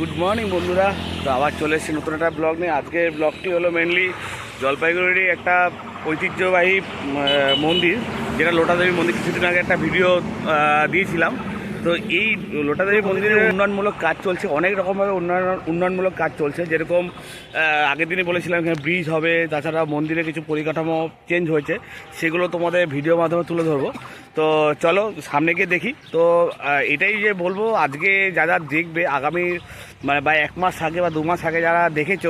Good morning বন্ধুরা। তো আবার চলে এসেছি নতুন একটা ব্লগ নিয়ে। আজকের ব্লগটি হলো মেনলি জলপাইগুড়ির একটা ঐতিহ্যবাহী মন্দির, যেটা লোটাদেবী মন্দির। কিছুদিন আগে একটা ভিডিও দিয়েছিলাম। তো এই লোটাদেবী মন্দিরের উন্নয়নমূলক কাজ চলছে, অনেক রকমভাবে উন্নয়ন, উন্নয়নমূলক কাজ চলছে। যেরকম আগের দিনে বলেছিলাম এখানে ব্রিজ হবে, তাছাড়া মন্দিরে কিছু পরিকাঠামো চেঞ্জ হয়েছে, সেগুলো তোমাদের ভিডিও মাধ্যমে তুলে ধরবো। তো চলো, সামনে গিয়ে দেখি। তো এটাই যে বলব, আজকে যারা দেখবে, আগামী মানে বা এক মাস আগে বা দু মাস আগে যারা দেখেছ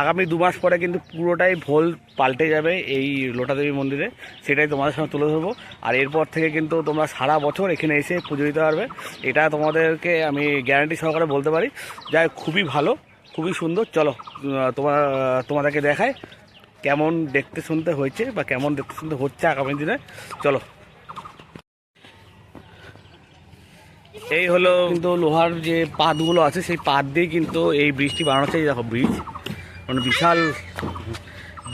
আগামী দু মাস পরে কিন্তু পুরোটাই ভোল পাল্টে যাবে এই লোটাদেবী মন্দিরে। সেটাই তোমাদের সঙ্গে তুলে ধরবো। আর এরপর থেকে কিন্তু তোমরা সারা বছর এখানে এসে পুজো দিতে পারবে। এটা তোমাদেরকে আমি গ্যারান্টি সহকারে বলতে পারি। যাই খুবই ভালো, খুবই সুন্দর। চলো তোমার তোমাদেরকে দেখায় কেমন দেখতে শুনতে হয়েছে বা কেমন দেখতে শুনতে হচ্ছে আগামী দিনে। চলো। এই হলো কিন্তু লোহার যে পাতগুলো আছে, সেই পাত দিয়ে কিন্তু এই ব্রিজটি বানানো এই দেখো ব্রিজ। মানে বিশাল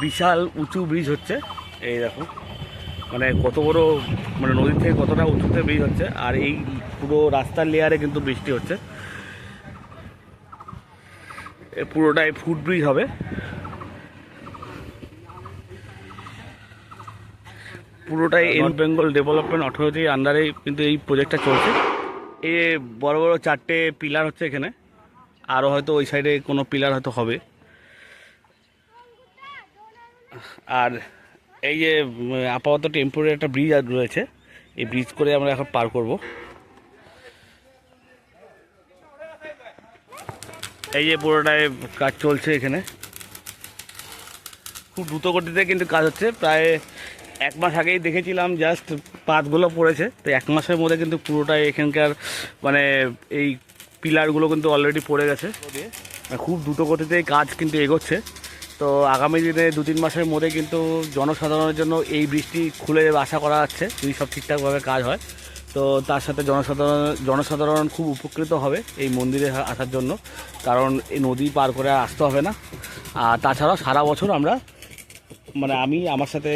বিশাল উঁচু ব্রিজ হচ্ছে। এই দেখো মানে কত বড় মানে নদী থেকে কতটা উঁচুতে ব্রিজ হচ্ছে আর এই পুরো রাস্তার লেয়ারে কিন্তু বৃষ্টি হচ্ছে। এ পুরোটাই ফুট ব্রিজ হবে। পুরোটাই এন বেঙ্গল ডেভেলপমেন্ট অথরিটির আন্ডারে কিন্তু এই প্রজেক্টটা চলছে। এ বড় বড় চারটে পিলার হচ্ছে এখানে। আরও হয়তো ওই সাইডে কোনো পিলার হয়তো হবে। আর এই যে আপাতত টেম্পোরারি একটা ব্রিজ রয়েছে এই ব্রিজ করে আমরা এখন পার করব। এই যে পুরোটায় কাজ চলছে এখানে। খুব দ্রুত গতিতে কিন্তু কাজ হচ্ছে। প্রায় এক মাস আগেই দেখেছিলাম জাস্ট পাতগুলো পড়েছে। তো এক মাসের মধ্যে কিন্তু পুরোটাই এখানকার মানে এই পিলারগুলো কিন্তু অলরেডি পড়ে গেছে। খুব দ্রুত গতিতে কাজ কিন্তু এগোচ্ছে। তো আগামী দিনে দু তিন মাসের মধ্যে কিন্তু জনসাধারণের জন্য এই বৃষ্টি খুলে আশা করা যাচ্ছে, যদি সব ঠিকঠাকভাবে কাজ হয়। তো তার সাথে জনসাধারণ জনসাধারণ খুব উপকৃত হবে এই মন্দিরে আসার জন্য, কারণ এই নদী পার করে আর আসতে হবে না। আর তাছাড়াও সারা বছর আমরা মানে আমি আমার সাথে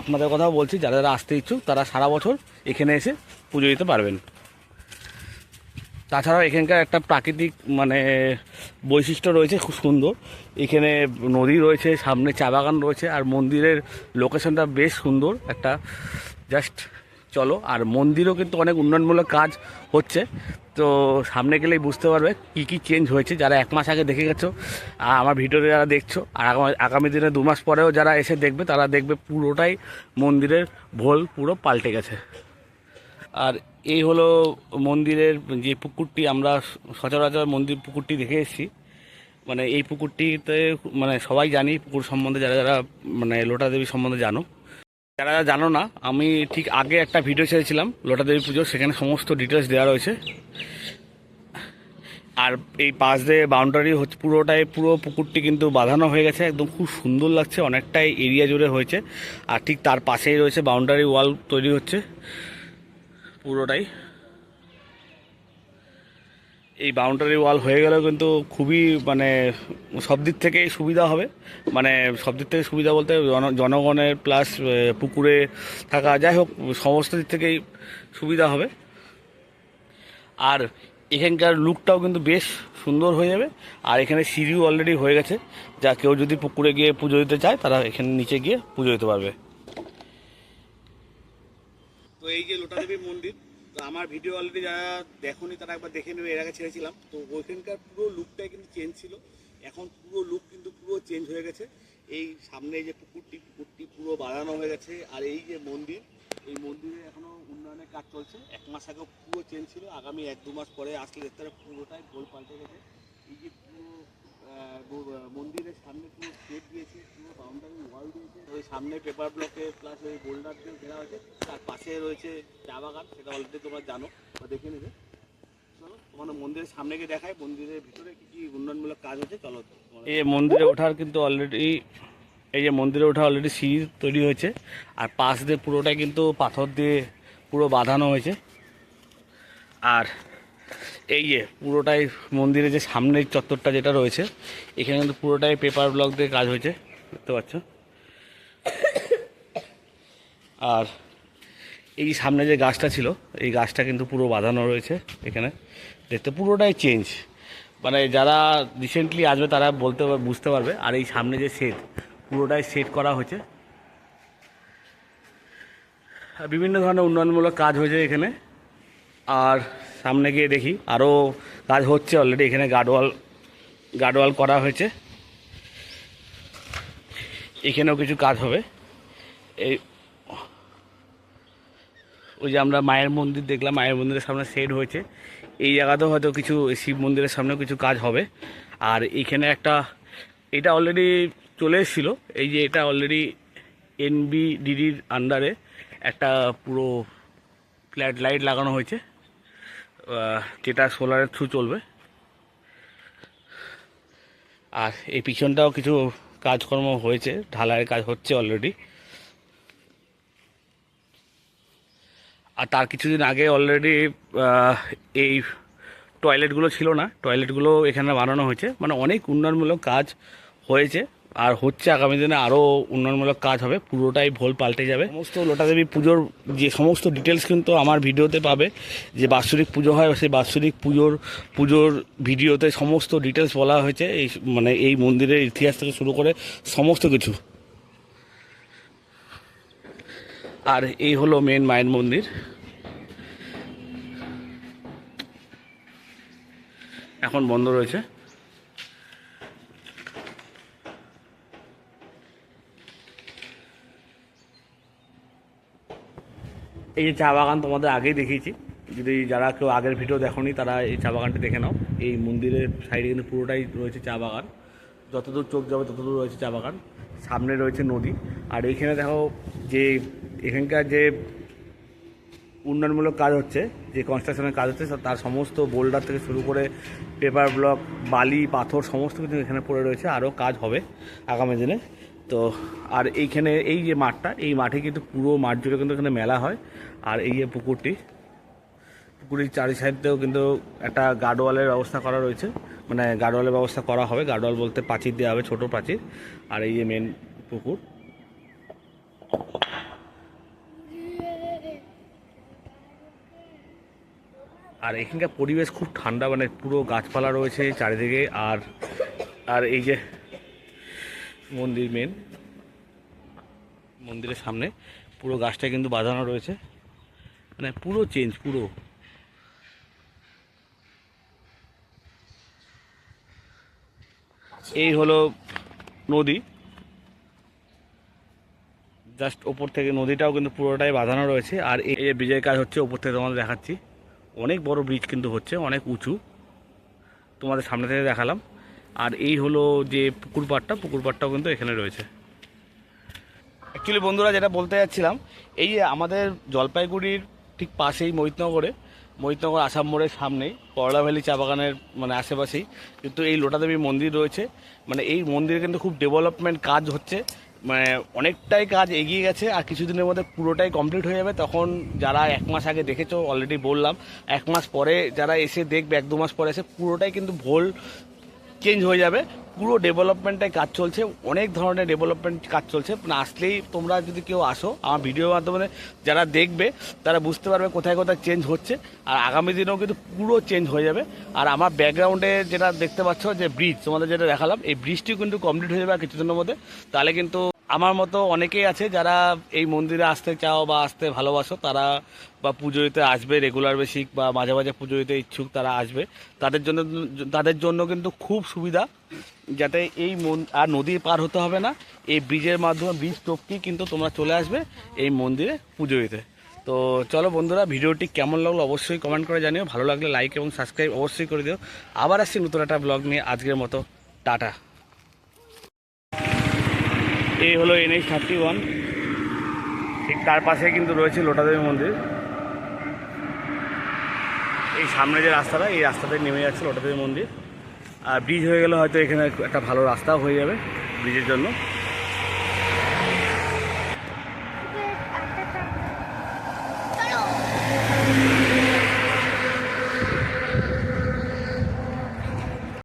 আপনাদের কথাও বলছি, যারা যারা আসতে ইচ্ছুক, তারা সারা বছর এখানে এসে পুজো দিতে পারবেন। তাছাড়াও এখানকার একটা প্রাকৃতিক মানে বৈশিষ্ট্য রয়েছে, খুব সুন্দর। এখানে নদী রয়েছে, সামনে চা বাগান রয়েছে, আর মন্দিরের লোকেশনটা বেশ সুন্দর একটা। জাস্ট চলো, আর মন্দিরও কিন্তু অনেক উন্নয়নমূলক কাজ হচ্ছে। তো সামনে গেলেই বুঝতে পারবে কী কী চেঞ্জ হয়েছে, যারা এক মাস আগে দেখে গেছো, আর আমার ভিডিওতে যারা দেখছ, আর আগামী দিনে দু মাস পরেও যারা এসে দেখবে, তারা দেখবে পুরোটাই মন্দিরের ভোল পুরো পাল্টে গেছে। আর এই হলো মন্দিরের যে পুকুরটি, আমরা সচরাচর মন্দির পুকুরটি দেখে এসেছি। মানে এই পুকুরটিতে মানে সবাই জানি, পুকুর সম্বন্ধে যারা যারা মানে লোটা দেবী সম্বন্ধে জানো। যারা যারা জানো না, আমি ঠিক আগে একটা ভিডিও ছেড়েছিলাম লোটা দেবী পুজোর, সেখানে সমস্ত ডিটেলস দেওয়া রয়েছে। আর এই পাশ দিয়ে বাউন্ডারি হচ্ছে, পুরোটাই, পুরো পুকুরটি কিন্তু বাঁধানো হয়ে গেছে, একদম খুব সুন্দর লাগছে, অনেকটাই এরিয়া জুড়ে হয়েছে। আর ঠিক তার পাশেই রয়েছে বাউন্ডারি ওয়াল তৈরি হচ্ছে। পুরোটাই। এই বাউন্ডারি ওয়াল হয়ে গেলেও কিন্তু খুবই মানে সব দিক থেকেই সুবিধা হবে। মানে সব দিক থেকে সুবিধা বলতে জন- জনগণের প্লাস পুকুরে থাকা, যাই হোক, সমস্ত দিক থেকেই সুবিধা হবে। আর এখানকার লুকটাও কিন্তু বেশ সুন্দর হয়ে যাবে। আর এখানে সিঁড়িও অলরেডি হয়ে গেছে। যা কেউ যদি পুকুরে গিয়ে পুজো দিতে চায়, তারা এখানে নিচে গিয়ে পুজো দিতে পারবে। এই যে লোটাদেবী মন্দির, তো আমার ভিডিও অলরেডি যারা দেখোনি তারা একবার দেখে নেবে, এর আগে ছেড়েছিলাম। তো ওইখানকার পুরো লুকটাই কিন্তু চেঞ্জ ছিল। এখন পুরো লুক কিন্তু পুরো চেঞ্জ হয়ে গেছে। এই সামনে যে পুকুরটি পুকুরটি পুরো বাড়ানো হয়ে গেছে। আর এই যে মন্দির, এই মন্দিরে এখনও উন্নয়নের কাজ চলছে। এক মাস আগেও পুরো চেঞ্জ ছিল। আগামী এক দু মাস পরে আসলে দেখতে পুরোটাই গোল পাল্টে গেছে এই যে পুরো আহ, গো- মন্দিরের সামনে পুরো স্টেট দিয়েছে পুরো বাউন্ডারি ওয়াল দিয়েছে ওই সামনে পেপার ব্লকে প্লাস ওই বোল্ডার দিয়ে ঘেরা হয়েছে, তার পাশে রয়েছে চা বাগান, সেটা অলরেডি তোমরা জানো বা দেখে নেবে। চলো তোমার মন্দিরের সামনে গিয়ে দেখায় মন্দিরের ভিতরে কি উন্নয়নমূলক কাজ হচ্ছে, চলো এই মন্দিরে ওঠার কিন্তু অলরেডি এই যে মন্দিরে অলরেডি সিঁড়ি তৈরি হয়েছে, আর পাশ দিয়ে পুরোটাই কিন্তু পাথর দিয়ে পুরো বাঁধানো হয়েছে। আর এই যে পুরোটাই মন্দিরের যে সামনের চত্বরটা যেটা রয়েছে, এখানে কিন্তু পুরোটাই পেপার ব্লক দিয়ে কাজ হয়েছে, দেখতে পাচ্ছ? আর এই সামনে যে গাছটা ছিল, এই গাছটা কিন্তু পুরো বাঁধানো রয়েছে এখানে। দেখতে পুরোটাই চেঞ্জ মানে যারা রিসেন্টলি আসবে তারা বলতে বুঝতে পারবে। আর এই সামনে যে সেট পুরোটাই সেট করা হয়েছে। বিভিন্ন ধরনের উন্নয়নমূলক কাজ হয়েছে এখানে। আর সামনে গিয়ে দেখি আরও কাজ হচ্ছে অলরেডি এখানে গার্ডওয়াল গার্ডওয়াল করা হয়েছে। এখানেও কিছু কাজ হবে। এই ওই যে আমরা মায়ের মন্দির দেখলাম, মায়ের মন্দিরের সামনে সেট হয়েছে। এই জায়গাতেও হয়তো কিছু শিব মন্দিরের সামনেও কিছু কাজ হবে। আর এইখানে একটা, এটা অলরেডি চলে এসেছিল। এই যে এটা অলরেডি এনবিডিডির আন্ডারে একটা পুরো ফ্ল্যাট লাইট লাগানো হয়েছে। যেটা সোলারের থ্রু চলবে। আর এই পিছনটাও কিছু কাজকর্ম হয়েছে, ঢালাইয়ের কাজ হচ্ছে অলরেডি আর তার কিছুদিন আগে অলরেডি এই টয়লেটগুলো ছিল না। টয়লেটগুলো এখানে বানানো হয়েছে। মানে অনেক উন্নয়নমূলক কাজ হয়েছে। আর হচ্ছে আগামী দিনে আরও উন্নয়নমূলক কাজ হবে। পুরোটাই ভোল পাল্টে যাবে। সমস্ত লোটাদেবী পুজোর যে সমস্ত ডিটেলস কিন্তু আমার ভিডিওতে পাবে। যে বাৎসরিক পুজো হয়, সেই বাৎসরিক পুজোর পুজোর ভিডিওতে সমস্ত ডিটেলস বলা হয়েছে। এই মানে এই মন্দিরের ইতিহাস থেকে শুরু করে সমস্ত কিছু। আর এই হলো মেন মায়ের মন্দির। এখন বন্ধ রয়েছে। এই যে চা বাগান তোমাদের আগেই দেখিয়েছি। যদি যারা কেউ আগের ভিডিও দেখোনি, তারা এই চা বাগানটি দেখে নাও। এই মন্দিরের সাইডে কিন্তু পুরোটাই রয়েছে চা বাগান। যতদূর চোখ যাবে ততদূর রয়েছে চা বাগান। সামনে রয়েছে নদী। আর এইখানে দেখো যে এখানকার যে উন্নয়নমূলক কাজ হচ্ছে, যে কনস্ট্রাকশনের কাজ হচ্ছে, তার সমস্ত বোল্ডার থেকে শুরু করে পেপার ব্লক বালি, পাথর, সমস্ত কিছু এখানে পড়ে রয়েছে, আরও কাজ হবে আগামী দিনে। তো, আর এইখানে এই যে মাঠটা, এই মাঠে কিন্তু পুরো মাঠ জুড়ে কিন্তু এখানে মেলা হয়। আর এই যে পুকুরটি, পুকুরের চারি সাইডেও কিন্তু একটা গার্ডওয়ালের ব্যবস্থা করা রয়েছে। মানে গার্ডওয়ালের ব্যবস্থা করা হবে, গার্ডওয়াল বলতে প্রাচীর দেওয়া হবে, ছোটো প্রাচীর আর এই যে মেন পুকুর। আর এখানকার পরিবেশ খুব ঠান্ডা মানে পুরো গাছপালা রয়েছে চারিদিকে। আর আর এই যে মন্দির মেন মন্দিরের সামনে পুরো গাছটা কিন্তু বাঁধানো রয়েছে। মানে পুরো চেঞ্জ পুরো। এই হলো নদী। জাস্ট ওপর থেকে নদীটাও কিন্তু পুরোটাই বাঁধানো রয়েছে। আর এই যে ব্রিজের কাজ হচ্ছে, ওপর থেকে তোমাদের দেখাচ্ছি। অনেক বড় ব্রিজ কিন্তু হচ্ছে, অনেক উঁচু। তোমাদের সামনে থেকে দেখালাম। আর এই হলো যে পুকুর পাড়টা, পুকুর পাড়টাও কিন্তু এখানে রয়েছে। অ্যাকচুয়ালি বন্ধুরা, যেটা বলতে যাচ্ছিলাম, এই যে আমাদের জলপাইগুড়ির ঠিক পাশেই মহিতনগরে মহিতনগর আসাম মোড়ের সামনেই করলা ভ্যালি চা বাগানের মানে আশেপাশেই, কিন্তু এই লোটাদেবী মন্দির রয়েছে। মানে এই মন্দিরে কিন্তু খুব ডেভেলপমেন্ট কাজ হচ্ছে। মানে অনেকটাই কাজ এগিয়ে গেছে, আর কিছুদিনের মধ্যে পুরোটাই কমপ্লিট হয়ে যাবে। তখন যারা এক মাস আগে দেখেছ অলরেডি বললাম, এক মাস পরে যারা এসে দেখবে, এক দু মাস পরে এসে পুরোটাই কিন্তু ভোল চেঞ্জ হয়ে যাবে। পুরো ডেভেলপমেন্টটাই কাজ চলছে, অনেক ধরনের ডেভেলপমেন্ট কাজ চলছে। আসলেই তোমরা যদি কেউ আসো আমার ভিডিওর মাধ্যমে, যারা দেখবে, তারা বুঝতে পারবে কোথায় কোথায় চেঞ্জ হচ্ছে। আর আগামী দিনেও কিন্তু পুরো চেঞ্জ হয়ে যাবে। আর আমার ব্যাকগ্রাউন্ডে যেটা দেখতে পাচ্ছ যে ব্রিজ তোমাদের যেটা দেখালাম, এই ব্রিজটিও কিন্তু কমপ্লিট হয়ে যাবে আর কিছুদিনের মধ্যে। তাহলে কিন্তু আমার মতো অনেকেই আছে যারা এই মন্দিরে আসতে চাও বা আসতে ভালোবাসো, তারা বা পুজো দিতে আসবে রেগুলার বেসিক বা মাঝে মাঝে পুজো দিতে ইচ্ছুক তারা আসবে। তাদের জন্য তাদের জন্য কিন্তু খুব সুবিধা যাতে এই মন, আর নদী পার হতে হবে না। এই ব্রিজের মাধ্যমে, ব্রিজ টপকি কিন্তু তোমরা চলে আসবে এই মন্দিরে পুজো দিতে। তো চলো বন্ধুরা, ভিডিওটি কেমন লাগল অবশ্যই কমেন্ট করে জানিও। ভালো লাগলে লাইক এবং সাবস্ক্রাইব অবশ্যই করে দিও। আবার আসছি নতুন একটা ব্লগ নিয়ে। আজকের মতো, টাটা। এই হলো এন এইচ থার্টি ওয়ান। ঠিক তার পাশে কিন্তু রয়েছে লোটাদেবী মন্দির। এই সামনে যে রাস্তাটা, এই রাস্তাতে নেমে যাচ্ছে লোটাদেবী মন্দির। আর ব্রিজ হয়ে গেলে হয়তো এখানে একটা ভালো রাস্তাও হয়ে যাবে ব্রিজের জন্য।